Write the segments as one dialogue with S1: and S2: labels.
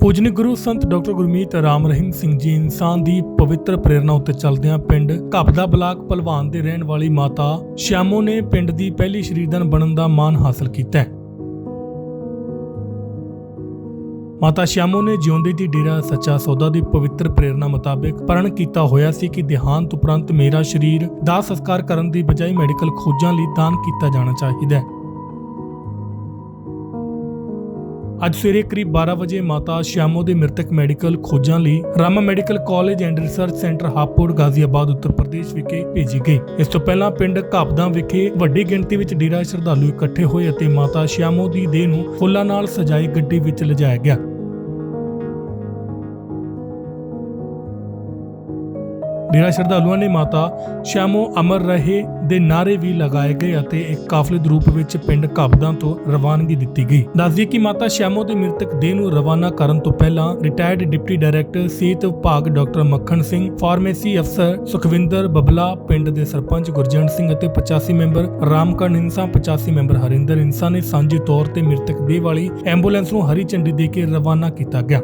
S1: ਪੂਜਨੀ ਗੁਰੂ ਸੰਤ doctor Gurmeet Ram Rahim Singh ji Insan ਦੀ ਪਵਿੱਤਰ ਪ੍ਰੇਰਣਾ ਉੱਤੇ ਚੱਲਦਿਆਂ ਪਿੰਡ ਘਪਦਾ ਬਲਾਕ ਭਲਵਾਨ ਦੇ ਰਹਿਣ ਵਾਲੀ ਮਾਤਾ ਸ਼ਿਆਮੋ ਨੇ ਪਿੰਡ ਦੀ ਪਹਿਲੀ ਸ਼ਰੀਰਦਾਨ ਬਣਨ ਦਾ ਮਾਣ ਹਾਸਲ ਕੀਤਾ ਮਾਤਾ ਸ਼ਿਆਮੋ ਨੇ ਜਿਉਂਦੀ ਦੀ ਡੇਰਾ ਸੱਚਾ ਸੌਦਾ ਦੀ ਪਵਿੱਤਰ ਪ੍ਰੇਰਣਾ ਮੁਤਾਬਕ ਪ੍ਰਣ ਕੀਤਾ ਹੋਇਆ ਸੀ ਕਿ ਦੇਹਾਂਤ ਉਪਰੰਤ ਮੇਰਾ ਸਰੀਰ ਦਾ ਸੰਸਕਾਰ ਕਰਨ ਦੀ ਬਜਾਏ ਮੈਡੀਕਲ ਖੋਜਾਂ ਲਈ ਦਾਨ ਕੀਤਾ ਜਾਣਾ ਚਾਹੀਦਾ ਹੈ। ਅੱਜ ਸਵੇਰੇ ਕਰੀਬ 12 ਵਜੇ ਮਾਤਾ ਸ਼ਿਆਮੋ ਦੇ ਮ੍ਰਿਤਕ ਮੈਡੀਕਲ ਖੋਜਾਂ ਲਈ Rama medical college and research centre Hapur, Ghaziabad, Uttar Pradesh ਵਿਖੇ ਭੇਜੀ ਗਈ। ਇਸ ਤੋਂ ਪਹਿਲਾਂ ਪਿੰਡ ਘਾਬਦਾਂ ਵਿਖੇ ਵੱਡੀ ਗਿਣਤੀ ਵਿੱਚ ਡੇਰਾ ਸ਼ਰਧਾਲੂ ਇਕੱਠੇ ਹੋਏ ਅਤੇ ਮਾਤਾ ਸ਼ਿਆਮੋ ਦੀ ਦੇਹ ਨੂੰ ਫੁੱਲਾਂ ਨਾਲ ਸਜਾਈ ਗੱਡੀ ਵਿੱਚ ਲਿਜਾਇਆ ਗਿਆ। ਡੇਰਾ ਸ਼ਰਧਾਲੂਆਂ ਨੇ ਮਾਤਾ ਸ਼ਾਮੋ ਅਮਰ ਰਹੇ ਦੇ ਨਾਰੇ ਵੀ ਲਗਾਏ ਗਏ ਅਤੇ ਇੱਕ ਕਾਫਲੇ ਦੇ ਰੂਪ ਵਿੱਚ ਪਿੰਡ ਘਾਬਦਾਂ ਤੋਂ ਰਵਾਨਗੀ ਦਿੱਤੀ ਗਈ। ਦੱਸਦੀ ਕਿ ਮਾਤਾ ਸ਼ਿਆਮੋ ਦੇ ਮ੍ਰਿਤਕ ਦੇਹ ਨੂੰ ਰਵਾਨਾ ਕਰਨ ਤੋਂ ਪਹਿਲਾਂ ਰਿਟਾਇਰਡ ਡਿਪਟੀ ਡਾਇਰੈਕਟਰ ਸਿਹਤ ਵਿਭਾਗ ਡਾਕਟਰ ਮੱਖਣ ਸਿੰਘ, ਫਾਰਮੇਸੀ ਅਫਸਰ ਸੁਖਵਿੰਦਰ ਬਬਲਾ, ਪਿੰਡ ਦੇ ਸਰਪੰਚ ਗੁਰਜੰਟ ਸਿੰਘ ਅਤੇ 85 ਮੈਂਬਰ ਰਾਮਕਰਨ ਇਨਸਾ 85 ਮੈਂਬਰ ਹਰਿੰਦਰ ਇਨਸਾ ਨੇ ਸਾਂਝੇ ਤੌਰ ਤੇ ਮ੍ਰਿਤਕ ਦੇਹ ਵਾਲੀ ਐਂਬੂਲੈਂਸ ਨੂੰ ਹਰੀ ਝੰਡੀ ਦੇ ਕੇ ਰਵਾਨਾ ਕੀਤਾ ਗਿਆ।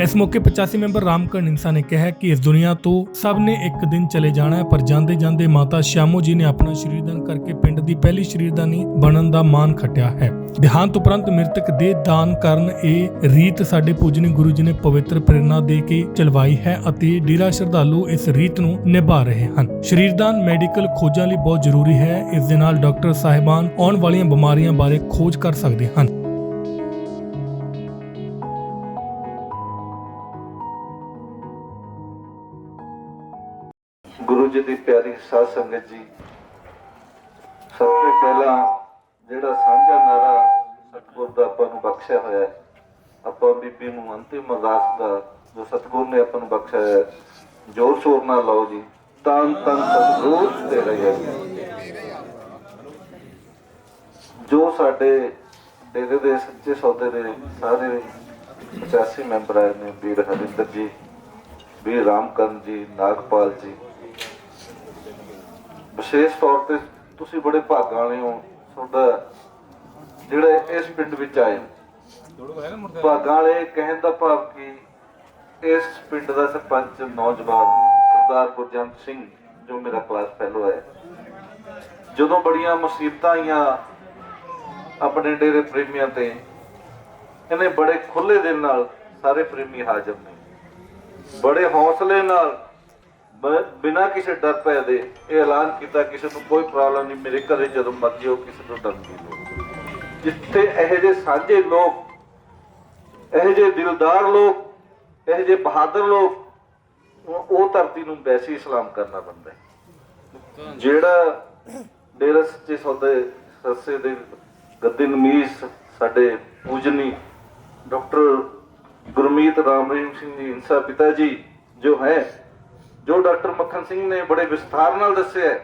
S1: ਇਸ ਮੌਕੇ 85 ਮੈਂਬਰ ਰਾਮਕਰਨ ਇਨਸਾ ਨੇ ਕਿਹਾ ਕਿ ਇਸ ਦੁਨੀਆ ਤੋਂ ਸਭ ਨੇ ਇੱਕ ਦਿਨ ਚਲੇ ਜਾਣਾ ਹੈ, ਪਰ ਜਾਂਦੇ ਜਾਂਦੇ ਮਾਤਾ ਸ਼ਿਆਮੋ ਜੀ ਨੇ ਆਪਣਾ ਸ਼ਰੀਰਦਾਨ ਕਰਕੇ ਪਿੰਡ ਦੀ ਪਹਿਲੀ ਸ਼ਰੀਰਦਾਨੀ ਬਣਨ ਦਾ ਮਾਣ ਖੱਟਿਆ ਹੈ। ਦੇਹਾਂਤ ਉਪਰੰਤ ਮ੍ਰਿਤਕ ਦੇ ਦਾਨ ਕਰਨ ਇਹ ਰੀਤ ਸਾਡੇ ਪੂਜਨੀ ਗੁਰੂ ਜੀ ਨੇ ਪਵਿੱਤਰ ਪ੍ਰੇਰਣਾ ਦੇ ਕੇ ਚਲਵਾਈ ਹੈ ਅਤੇ ਡੇਰਾ ਸ਼ਰਧਾਲੂ ਇਸ ਰੀਤ ਨੂੰ ਨਿਭਾ ਰਹੇ ਹਨ। ਸ਼ਰੀਰਦਾਨ ਮੈਡੀਕਲ ਖੋਜਾਂ ਲਈ ਬਹੁਤ ਜ਼ਰੂਰੀ ਹੈ, ਇਸ ਦੇ ਨਾਲ ਡਾਕਟਰ ਸਾਹਿਬਾਨ ਆਉਣ ਵਾਲੀਆਂ ਬਿਮਾਰੀਆਂ ਬਾਰੇ ਖੋਜ ਕਰ ਸਕਦੇ ਹਨ।
S2: ਗੁਰੂ ਜੀ ਦੀ ਪਿਆਰੀ ਸਾਧ ਸੰਗਤ ਜੀ, ਸਭ ਤੋਂ ਪਹਿਲਾਂ ਜਿਹੜਾ ਸਾਂਝਾ ਨਾਰਾ ਸਤਿਗੁਰ ਦਾ ਆਪਾਂ ਨੂੰ ਬਖਸ਼ਿਆ ਹੋਇਆ ਹੈ, ਆਪਾਂ ਬੀਬੀ ਨੂੰ ਅੰਤਿਮ ਅਰਦਾਸ ਦਾ ਜੋ ਸਤਿਗੁਰ ਨੇ ਆਪਾਂ ਨੂੰ ਬਖਸ਼ਿਆ ਹੈ, ਜੋਰ ਸ਼ੋਰ ਨਾਲ ਲਾਓ ਜੀ ਤਨ ਤਨ ਸਤਿਗੁਰ ਤੇ ਰਹੇ ਜੋ ਸਾਡੇ ਡੇਰੇ ਦੇ ਸੱਚੇ ਸੌਦੇ ਦੇ ਸਾਰੇ 85 ਮੈਂਬਰ ਆਏ ਨੇ, ਵੀਰ ਹਰਿੰਦਰ ਜੀ, ਵੀਰ ਰਾਮਕਰਨ ਜੀ, ਨਾਗਪਾਲ ਜੀ ਵਿਸ਼ੇਸ਼ ਤੌਰ ਤੇ ਤੁਸੀਂ ਬੜੇ ਭਾਗਾਂ ਵਾਲੇ ਹੋ। ਤੁਹਾਡਾ ਜਿਹੜੇ ਇਸ ਪਿੰਡ ਵਿੱਚ ਆਏ ਭਾਗਾਂ ਵਾਲੇ ਕਹਿਣ ਦਾ ਭਾਵ ਕਿ ਇਸ ਪਿੰਡ ਦਾ ਸਰਪੰਚ ਨੌਜਵਾਨ ਸਰਦਾਰ ਗੁਰਜੰਤ ਸਿੰਘ, ਜੋ ਮੇਰਾ ਕਲਾਸ ਫੈਲੋ ਹੈ, ਜਦੋਂ ਬੜੀਆਂ ਮੁਸੀਬਤਾਂ ਆਈਆਂ ਆਪਣੇ ਡੇਰੇ ਪ੍ਰੇਮੀਆਂ ਤੇ, ਇਹਨੇ ਬੜੇ ਖੁੱਲੇ ਦਿਲ ਨਾਲ ਸਾਰੇ ਪ੍ਰੇਮੀ ਹਾਜ਼ਰ ਨੇ। ਬੜੇ ਹੌਸਲੇ ਨਾਲ ਬਿਨਾ ਕਿਸੇ ਡਰ ਪੈ ਦੇ ਇਹ ਐਲਾਨ ਕੀਤਾ, ਕਿਸੇ ਨੂੰ ਕੋਈ ਪ੍ਰੋਬਲਮ ਨਹੀਂ, ਮੇਰੇ ਘਰੇ ਜਦੋਂ ਮਰਜ਼ੀ ਹੋ ਕਿਸੇ ਨੂੰ ਡਰਨ ਨਹੀਂ। ਜਿੱਥੇ ਇਹੋ ਜਿਹੇ ਸਾਂਝੇ ਲੋਕ, ਇਹੋ ਜਿਹੇ ਦਿਲਦਾਰ ਲੋਕ, ਇਹੋ ਜਿਹੇ ਬਹਾਦਰ ਲੋਕ, ਉਹ ਧਰਤੀ ਨੂੰ ਵੈਸੇ ਹੀ ਕਰਨਾ ਬੰਦਾ ਹੈ ਜਿਹੜਾ ਡੇਰਾ ਸੱਚੇ ਸੌਦੇ ਸੱਸੇ ਦੇ ਗੱਦੀ ਨਮੀਸ ਸਾਡੇ ਪੂਜਨੀ ਡਾਕਟਰ ਗੁਰਮੀਤ ਰਾਮ ਰਹੀਮ ਸਿੰਘ ਜੀ, ਇਨਸਾ ਪਿਤਾ ਜੀ ਜੋ ਹੈ ਜੋ ਡਾਕਟਰ ਮੱਖਣ ਸਿੰਘ ਨੇ ਬੜੇ ਵਿਸਥਾਰ ਨਾਲ ਦੱਸਿਆ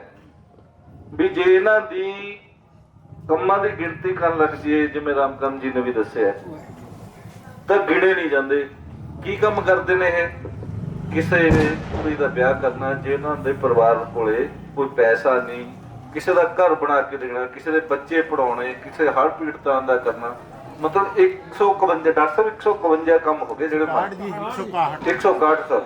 S2: ਵੀ ਜੇ ਇਹਨਾਂ ਦੀ ਕੰਮਾਂ ਦੀ ਗਿਣਤੀ ਕਰਨ ਲੱਗ ਜੀਏ ਜਿਵੇਂ ਰਾਮਕਰਨ ਜੀ ਨੇ ਵੀ ਦੱਸਿਆ ਤਾਂ ਗਿਣੇ ਨਹੀਂ ਜਾਂਦੇ। ਕੀ ਕੰਮ ਕਰਦੇ ਨੇ ਇਹ? ਕਿਸੇ ਕੁੜੀ ਦਾ ਵਿਆਹ ਕਰਨਾ ਜੇ ਇਹਨਾਂ ਦੇ ਪਰਿਵਾਰ ਕੋਲੇ ਕੋਈ ਪੈਸਾ ਨਹੀਂ ਕਿਸੇ ਦਾ ਘਰ ਬਣਾ ਕੇ ਦੇਣਾ ਕਿਸੇ ਦੇ ਬੱਚੇ ਪੜਾਉਣੇ ਕਿਸੇ ਹੜ ਪੀੜਤਾਂ ਦਾ ਕਰਨਾ ਮਤਲਬ 151 ਡਾਕਟਰ ਸਾਹਿਬ 151 ਕੰਮ ਹੋ ਗਏ ਜਿਹੜੇ
S3: ਕਾਰਡ ਜੀ 161
S2: 161 ਸਰ।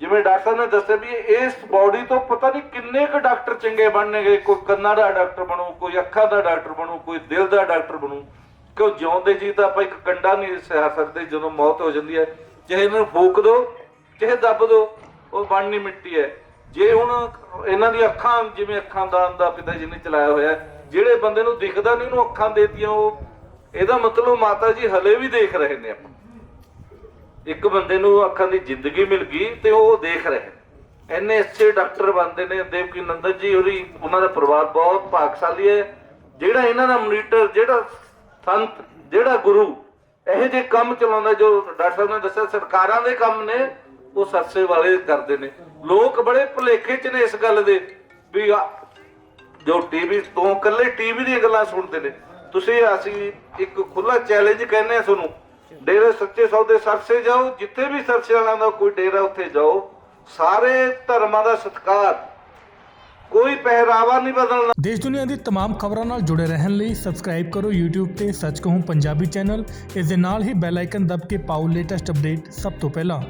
S2: ਜਿਵੇਂ ਡਾਕਟਰ ਨੇ ਦੱਸਿਆ ਵੀ ਇਸ ਬਾਡੀ ਤੋਂ ਪਤਾ ਨਹੀਂ ਕਿੰਨੇ ਕੁ ਡਾਕਟਰ ਚੰਗੇ ਬਣਨਗੇ, ਕੋਈ ਕੰਨਾਂ ਦਾ ਡਾਕਟਰ ਬਣੂ, ਕੋਈ ਅੱਖਾਂ ਦਾ ਡਾਕਟਰ ਬਣੂ, ਕੋਈ ਦਿਲ ਦਾ ਡਾਕਟਰ ਬਣੂ। ਕਿਉਂ ਜਿਉਂਦੇ ਜੀ ਤਾਂ ਆਪਾਂ ਇੱਕ ਕੰਡਾ ਨਹੀਂ ਸਹਿ ਸਕਦੇ, ਜਦੋਂ ਮੌਤ ਹੋ ਜਾਂਦੀ ਹੈ, ਚਾਹੇ ਇਹਨਾਂ ਨੂੰ ਫੂਕ ਦਿਓ ਚਾਹੇ ਦੱਬ ਦਿਓ ਉਹ ਬਣਨੀ ਮਿੱਟੀ ਹੈ। ਜੇ ਹੁਣ ਇਹਨਾਂ ਦੀ ਅੱਖਾਂ, ਜਿਵੇਂ ਅੱਖਾਂ ਦਾਨ ਦਾ ਪਿਤਾ ਜੀ ਨੇ ਚਲਾਇਆ ਹੋਇਆ ਜਿਹੜੇ ਬੰਦੇ ਨੂੰ ਦਿਖਦਾ ਨਹੀਂ, ਉਹਨੂੰ ਅੱਖਾਂ ਦੇਤੀਆਂ, ਉਹ ਇਹਦਾ ਮਤਲਬ ਮਾਤਾ ਜੀ ਹਲੇ ਵੀ ਦੇਖ ਰਹੇ ਨੇ ਆਪਾਂ। ਇੱਕ ਬੰਦੇ ਨੂੰ ਅੱਖਾਂ ਦੀ ਜ਼ਿੰਦਗੀ ਮਿਲ ਗਈ ਤੇ ਉਹ ਦੇਖ ਰਹੇ ਨੇ। ਅੱਛੇ ਡਾਕਟਰ ਬਣਦੇ ਨੇ, ਦੇਵਕੀ ਨੰਦਨ ਜੀ ਹੋਰੀ, ਉਹਨਾਂ ਦਾ ਪਰਿਵਾਰ ਬਹੁਤ ਭਾਗਸ਼ਾਲੀ ਹੈ। ਜਿਹੜਾ ਇਹਨਾਂ ਦਾ ਮੋਨੀਟਰ, ਜਿਹੜਾ ਸੰਤ, ਜਿਹੜਾ ਗੁਰੂ, ਇਹੋ ਜਿਹੇ ਕੰਮ ਚਲਾਉਂਦਾ ਜੋ ਡਾਕਟਰ ਸਾਹਿਬ ਨੇ ਦੱਸਿਆ, ਸਰਕਾਰਾਂ ਦੇ ਕੰਮ ਨੇ, ਉਹ ਸਰਸੇ ਵਾਲੇ ਕਰਦੇ ਨੇ। ਲੋਕ ਬੜੇ ਭੁਲੇਖੇ ਚ ਨੇ ਇਸ ਗੱਲ ਦੇ ਵੀ ਜੋ ਟੀਵੀ ਤੋਂ ਕੱਲੇ ਟੀਵੀ ਦੀਆਂ ਗੱਲਾਂ ਸੁਣਦੇ ਨੇ। ਤੁਸੀਂ ਅਸੀਂ ਇੱਕ ਖੁੱਲਾ ਚੈਲੰਜ ਕਹਿੰਦੇ ਆ ਤੁਹਾਨੂੰ। ਡੇਰੇ ਸੱਚੇ ਸੌਦੇ ਸਰਸੇ ਜਾਓ ਜਿੱਥੇ ਵੀ ਸਰਸੇ ਵਾਲਿਆਂ ਦਾ ਕੋਈ ਡੇਰਾ ਉੱਥੇ ਜਾਓ ਸਾਰੇ ਧਰਮਾਂ ਦਾ ਸਤਿਕਾਰ ਕੋਈ ਪਹਿਰਾਵਾ ਨਹੀਂ ਬਦਲਣਾ
S1: ਦੇਸ਼ ਦੁਨੀਆ ਦੀ तमाम ਖਬਰਾਂ ਨਾਲ ਜੁੜੇ ਰਹਿਣ ਲਈ ਸਬਸਕ੍ਰਾਈਬ ਕਰੋ YouTube ਤੇ ਸੱਚ ਕਹੂੰ ਪੰਜਾਬੀ ਚੈਨਲ ਇਸ ਦੇ ਨਾਲ ਹੀ ਬੈਲ ਆਈਕਨ ਦਬ ਕੇ ਪਾਓ ਲੇਟੈਸਟ ਅਪਡੇਟ ਸਭ ਤੋਂ ਪਹਿਲਾਂ